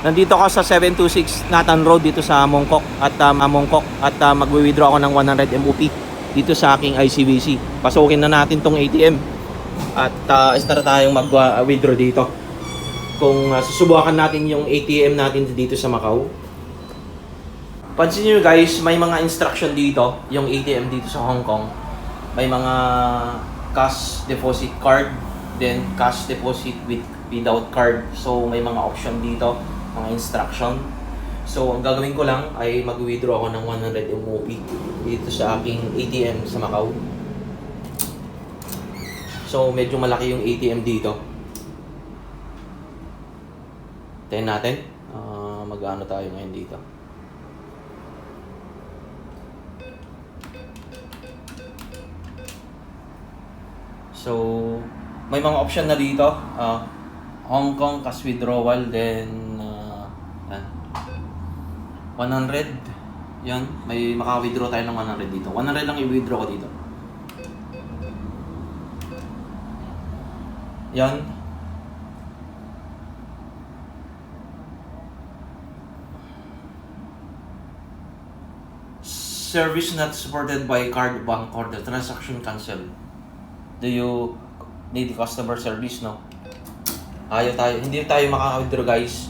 Nandito ako sa 726 Nathan Road dito sa Mongkok at uh, Mongkok at uh, magwi-withdraw ako ng 100 MOP dito sa aking ICBC. Pasukin na natin tong ATM at uh, start tayong mag-withdraw dito. Kung uh, susubukan natin yung ATM natin dito sa Macau. Pansin nyo guys, may mga instruction dito, yung ATM dito sa Hong Kong. May mga cash deposit card, then cash deposit with without card. So may mga option dito, mga instruction. So ang gagawin ko lang ay mag-withdraw ako ng 100 MOP dito sa aking ATM sa Macau. So medyo malaki yung ATM dito. Tayo natin. Ah, mag-ano tayo ngayon dito. So, may mga option na dito. Ah, Hong Kong cash withdrawal, then yan. 100. Yan, may maka-withdraw tayo ng 100 dito. 100 lang i-withdraw ko dito. Yan. Service not supported by card bank or the transaction cancel. Do you need customer service, no? Ayaw tayo, hindi tayo makaka-withdraw guys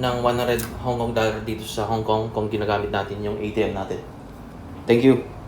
ng 100 Hong Kong dollar dito sa Hong Kong kung ginagamit natin yung ATM natin. Thank you.